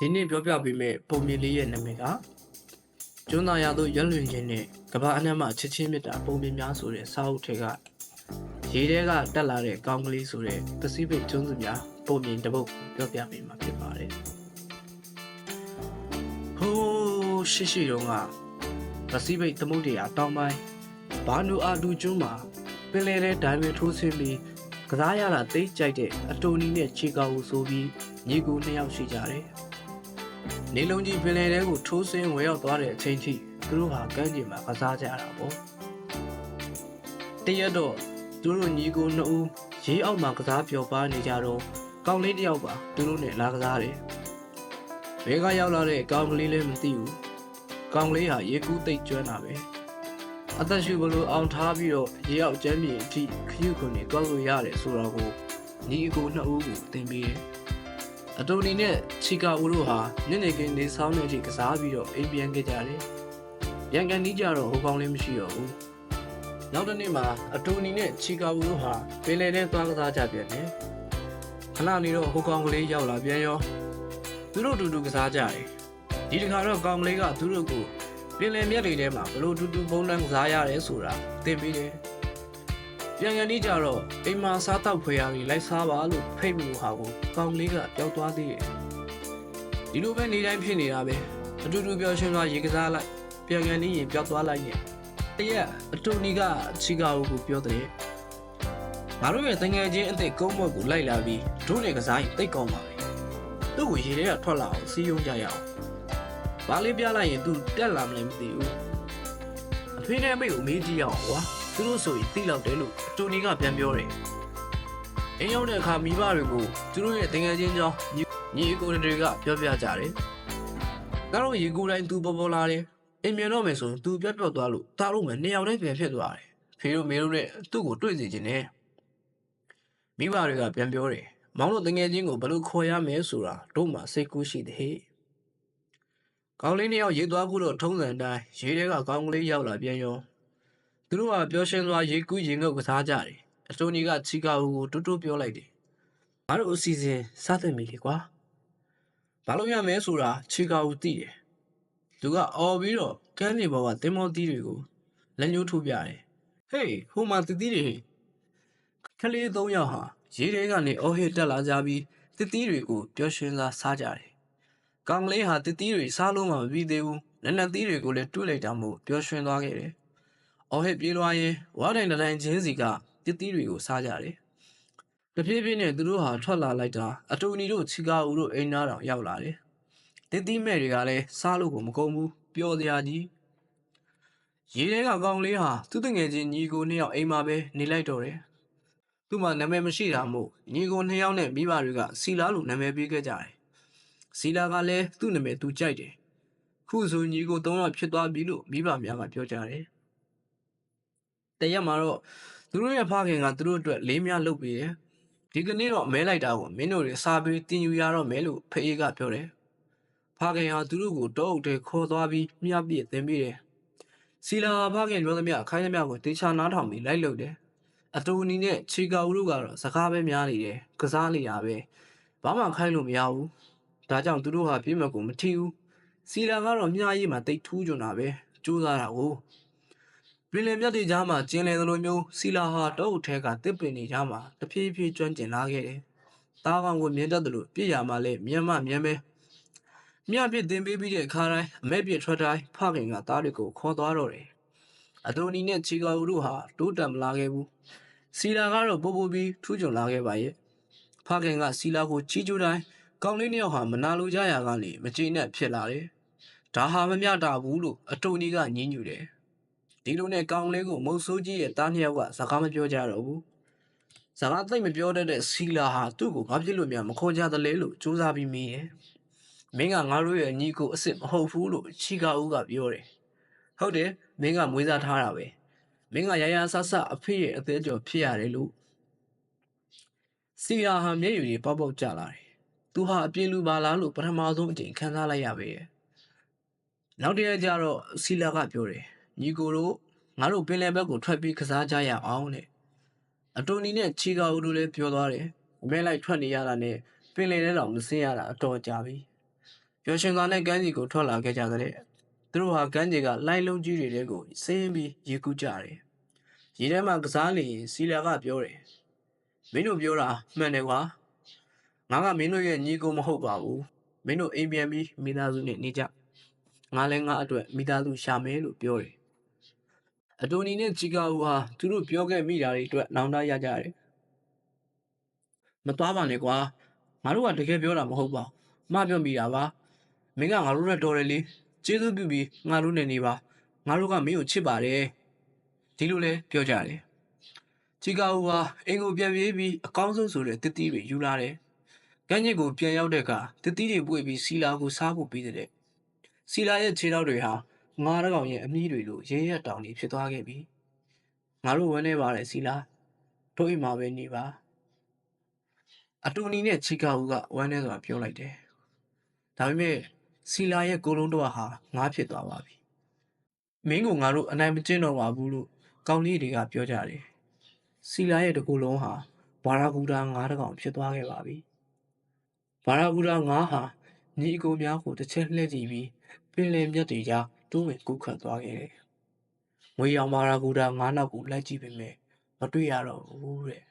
ဒီနေ့ပြောပြပေးမယ့်ပုံမြင်လေးရဲ့နာမည်ကကျွန်းသားရသို့ရက်လွင်ခြင်းနဲ့ကမ္ဘာအနှံ့မှချစ်ချင်းမြတ်တာပုံမြင်များဆိုတဲ့စာအုပ်ထဲကရေထဲကတက်လာတဲ့ကောင်းကလေးဆိုတဲ့ပစိဖိတ်ကျွန်းစုများပုံမြင်တစ်ပုဒ်ပြောပြပေးမှာဖြစ်ပါတယ်ဟိုးရှိရှိတုန်းကပစိဖိတ်သမုဒ္ဒရာတောင်ပိုင်းဘာနူအာဒူကျွန်းမှာပင်လယ်ထဲဒိုင်မင်ထိုးဆင်းပြီးကစားရတာသိကြိုက်တဲ့အတိုနီနဲ့ခြေကောက်ကိုဆိုပြီးညီကူနှစ်ယောက်ရှိကြတယ်။ နေလုံးကြီးပင်လယ်ထဲကိုထိုးဆင်းဝင်ရောက်သွားတဲ့အချိန်ထိသူတို့ဟာကမ်းခြေမှာကစားကြတာပေါ့။တရက်တော့သူတို့ညီကူနှစ်ဦးရေးအောက်မှာကစားပျော်ပါနေကြတော့ကောင်းလေးတစ်ယောက်ပါသူတို့နဲ့လာကစားတယ်။ဘဲကရောက်လာတဲ့ကောင်းကလေးလည်းမသိဘူး။ကောင်းကလေးဟာရေကူးသိပ်ကျွမ်းတာပဲ။အသက်ရှူဘလို့အောင်ထားပြီးတော့ရေအောက်ကျမ်းမြေအထိခရုခွန်နေတွားလို့ရတယ်ဆိုတော့ကိုညီအကိုနှစ်ဦးကိုသင်ပေးတယ်။ အတူနီနဲ့ချီကာဦးတို့ဟာနစ်နေကင်းနေဆောင်တဲ့အထိကစားပြီးတော့အိမ်ပြန်ခဲ့ကြတယ်။ပြန်ကန်နီးကြတော့ဟိုကောင်းလေးမရှိတော့ဘူး။နောက်တစ်နေ့မှာအတူနီနဲ့ချီကာဦးတို့ဟာပင်လယ်ထဲသွားကစားကြပြန်တယ်။ခဏနေတော့ဟိုကောင်းကလေးရောက်လာပြန်ရောသူတို့အတူတူကစားကြတယ်။ဒီတစ်ခါတော့ကောင်းကလေးကသူတို့ကိုပင်လယ်မြက်တွေထဲမှာဘလို့တူတူပုံလန်းကစားရတယ်ဆိုတာသင်ပေးတယ်။ ပြန်ကန်ဒီကြတော့အိမ်မှာစားတော့ဖွေရပြီးလိုက်စားပါလို့ဖိတ်မှုဟာကိုကောင်းလေးကပျောက်သွားသေးတယ်။ဒီလိုပဲနေတိုင်းဖြစ်နေတာပဲ။အတူတူပျော်ရွှင်သွားရေကစားလိုက်ပြန်ကန်ဒီရင်ပျောက်သွားလိုက်နဲ့တရက်အတူနီကချီကာကိုပြောတဲ့ငါတို့ရဲ့တငယ်ချင်းအစ်စ်ကုန်းဘွက်ကိုလိုက်လာပြီးဒုနဲ့ကစားရင်တိတ်ကောင်းပါပဲ။သူ့ကိုရေထဲကထွက်လာအောင်စီးယုံကြရအောင်။ဘာလေးပြလိုက်ရင် तू တက်လာမလဲမသိဘူး။အဖေနဲ့အမေကိုမေးကြည့်ရအောင်ကွာ။ သူတို့ဆိုရင်သိလောက်တယ်လို့အတူနီကပြန်ပြောတယ်။အိမ်ရောက်တဲ့အခါမိဘတွေကိုသူတို့ရဲ့တငယ်ချင်းကြောင်းညီညီအကိုတွေကပြောပြကြတယ်။ဒါတော့ရေကူတိုင်း तू ပေါ်ပေါ်လာတယ်။အိမ်ပြန်တော့မယ်ဆိုရင် तू ပြတ်ပြော့သွားလို့တားလို့မယ်နှစ်ယောက်တည်းပြန်ဖြစ်သွားတယ်။ဖေတို့မေတို့နဲ့သူ့ကိုတွေ့စီခြင်းနဲ့မိဘတွေကပြန်ပြောတယ်။မောင်တို့တငယ်ချင်းကိုဘယ်လိုခေါ်ရမလဲဆိုတာတို့မှစိတ်ကူးရှိတယ်ဟဲ့။ကောင်းလေးနှစ်ယောက်ရေသွားခုတော့ထုံးစံအတိုင်းရေထဲကကောင်းကလေးရောက်လာပြန်ရော သူတို့ကပျော်ရွှင်စွာရေကူးရေငုပ်ကစားကြတယ်အတိုနီကချီကာဦးကိုတူတူပြောလိုက်တယ်ငါတို့အစီအစဉ်စသင့်ပြီလေကွာဘာလို့ရမလဲဆိုတာချီကာဦးသိတယ်သူကအော်ပြီးတော့ကမ်းနေပေါ်ကတင်မောသီးတွေကိုလက်ညှိုးထိုးပြတယ်ဟေးဟိုမှာတသီးတွေခလေးသုံးယောက်ဟာရေထဲကနေအော်ဟစ်တက်လာကြပြီးတသီးတွေကိုပျော်ရွှင်စွာစားကြတယ်ကောင်ကလေးဟာတတိတွေစားလို့မှမပြီးသေးဘူး။နက်နက်သီးတွေကိုလည်းတွေးလိုက်တာမို့ပျော်ရွှင်သွားခဲ့တယ်။ အော်ဟစ်ပြေးလွှားရင်ဝါတိုင်းတိုင်းချင်းစီကတတိတွေကိုစားကြတယ်။တဖြည်းဖြည်းနဲ့သူတို့ဟာထွက်လာလိုက်တာအတူနီတို့ချီကာဦးတို့အိမ်သားတော်ရောက်လာတယ်။တတိမဲ့တွေကလည်းစားလို့ကိုမကုန်ဘူးပျော်စရာကြီး။ရေထဲကကောင်လေးဟာသူ့တငယ်ချင်းညီကိုနှစ်ယောက်အိမ်မှာပဲနေလိုက်တော့တယ်။သူ့မှာနာမည်မရှိတာမို့ညီကိုနှစ်ယောက်နဲ့မိဘတွေကစီလာလို့နာမည်ပေးခဲ့ကြတယ်။စီလာကလည်းသူ့နာမည်သူကြိုက်တယ်။ခုဆိုညီကို၃ယောက်ဖြစ်သွားပြီလို့မိဘများကပြောကြတယ်။ တရက်မှာတော့သူတို့ရဲ့ဖခင်ကသူတို့အတွက်လေးများလုပ်ပေးတယ်။ဒီကနေ့တော့မဲလိုက်တာကိုမင်းတို့တွေစားပြီးတင်ယူရတော့မယ်လို့ဖေးကပြောတယ်။ဖခင်ဟာသူတို့ကိုတောအုပ်ထဲခေါ်သွားပြီးမြှပ်ပြစ်သင်ပေးတယ်။စီလာဖခင်ပြောသမျှခိုင်းသမျှကိုတေချာနားထောင်ပြီးလိုက်လုပ်တယ်။အတူအနီနဲ့ချီကာဦးတို့ကတော့စကားပဲများနေတယ်။ကစားနေရပဲ။ဘာမှခိုင်းလို့မရဘူး။ဒါကြောင့်သူတို့ဟာပြည့်မက်ကိုမထီဘူးစီလာကတော့မြားရည်မှာတိတ်ထူးကြွတာပဲကြိုးစားတာကို ပင်လယ်မြတ်တွေကြားမှာကျင်းလေသလိုမျိုးစီလာဟာတောအုပ်ထဲကတစ်ပင်တွေကြားမှာတဖြည်းဖြည်းကျွမ်းကျင်လာခဲ့တယ်။တားကောင်ကိုမြင်တတ်တယ်လို့ပြစ်ရမှာလဲမြန်မမြန်ပဲမြပြစ်တင်ပေးပြီးတဲ့အခါတိုင်းအမဲပြစ်ထွက်တိုင်းဖခင်ကသားတွေကိုခေါ်သွားတော့တယ်။အတူနီနဲ့ချီကာဦးတို့ဟာတိုးတက်မလာခဲ့ဘူး။စီလာကတော့ပို့ပို့ပြီးထူးချွန်လာခဲ့ပါရဲ့။ဖခင်ကစီလာကိုချီးကျူးတိုင်းကောင်းလေးနှစ်ယောက်ဟာမနာလိုကြရာကနေမကျေနပ်ဖြစ်လာတယ်။ဒါဟာမမျှတာဘူးလို့အတူနီကညင်းညူတယ်။ ဒီလိုနဲ့ကောင်းလေးကိုမုတ်ဆိုးကြီးရဲ့တားနှစ်ယောက်ကစကားမပြောကြတော့ဘူး။စကားသိပ်မပြောတတ်တဲ့စီလာဟာသူ့ကိုငါပြစ်လို့များမခေါ်ကြသလဲလို့စူးစမ်းပြီးမေးတယ်။မင်းကငါတို့ရဲ့ညီကိုအစ်စ်မဟုတ်ဘူးလို့ချီကာဦးကပြောတယ်။ဟုတ်တယ်မင်းကမွေးစားထားတာပဲ။မင်းကရရဆဆအဖေရဲ့အသေးကြော်ဖြစ်ရတယ်လို့စီလာဟာမျက်ရည်တွေပေါက်ပေါက်ကျလာတယ်။သူဟာအပြင်းလူပါလားလို့ပထမဆုံးအကြိမ်ခံစားလိုက်ရပဲရဲ့နောက်တစ်ရက်ကျတော့စီလာကပြောတယ် ညီကိုတို့ငါတို့ပင်လယ်ဘက်ကိုထွက်ပြီးကစားကြရအောင်တဲ့အတူနီနဲ့ချီကာဦးတို့လည်းပြောသွားတယ်အမဲလိုက်ထွက်နေရတာနဲ့ပင်လယ်ထဲတော့မစင်းရတာအတော်ကြာပြီပျော်ရွှင်စွာနဲ့ကမ်းခြေကိုထွက်လာခဲ့ကြတဲ့သူတို့ဟာကမ်းခြေကလှိုင်းလုံးကြီးတွေတဲကိုဆင်းပြီးရေကူးကြတယ်ရေထဲမှာကစားနေရင်စီလာကပြောတယ်မင်းတို့ပြောတာမှန်တယ်ကွာငါကမင်းတို့ရဲ့ညီကိုမဟုတ်ပါဘူးမင်းတို့အိမ်ပြန်ပြီးမိသားစုနဲ့နေကြငါလည်းငါအတွက်မိသားစုရှာမယ်လို့ပြောတယ် အတိုနီနဲ့ချီကာဟူဟာသူတို့ပြောခဲ့မိတာတွေအတွက်နောင်တရကြတယ်မသွားပါနဲ့ကွာငါတို့ကတကယ်ပြောတာမဟုတ်ပါဘူးမှားပြောမိတာပါမင်းကငါတို့နဲ့တော်တယ်လေကျေးဇူးပြုပြီးငါတို့နဲ့နေပါငါတို့ကမင်းကိုချစ်ပါတယ်ဒီလိုလဲပြောကြတယ်ချီကာဟူဟာအင်ကိုပြန်ပြေးပြီးအကောင်းဆုံးဆိုတဲ့တစ်တီးတွေယူလာတယ်ကမ်းခြေကိုပြန်ရောက်တဲ့အခါတစ်တီးတွေပွေပြီးစီလာကိုစားဖို့ပြီးတဲ့စီလာရဲ့ခြေထောက်တွေဟာ ငါးတစ်ကောင်ရဲ့အမြီးတွေလိုရဲရဲတောင်တွေဖြစ်သွားခဲ့ပြီငါတို့ဝန်းနေပါတယ်စီလာတို့အိမ်မှာပဲနေပါအတူနီနဲ့ချီကာဟူကဝမ်းနေစွာပြောလိုက်တယ်ဒါပေမဲ့စီလာရဲ့ကိုလုံးတော့ဟာငါးဖြစ်သွားပါပြီမင်းကငါတို့အနိုင်မကျင့်တော့ပါဘူးလို့ကောင်းလေးတွေကပြောကြတယ်စီလာရဲ့တကူလုံးဟာဘာရာဂူဒါငါးတစ်ကောင်ဖြစ်သွားခဲ့ပါပြီဘာရာဂူဒါငါးဟာညီအကိုများကိုတစ်ချက်လှည့်ကြည့်ပြီးပင်လယ်မြတ်တွေကြား တိုးဝင်ကူးခတ်သွားခဲ့တယ်ငွေရောင်ဘာရာဂူဒါငါးနောက်ကိုလိုက်ကြည့်ပေမဲ့မတွေ့ရတော့ဘူးတဲ့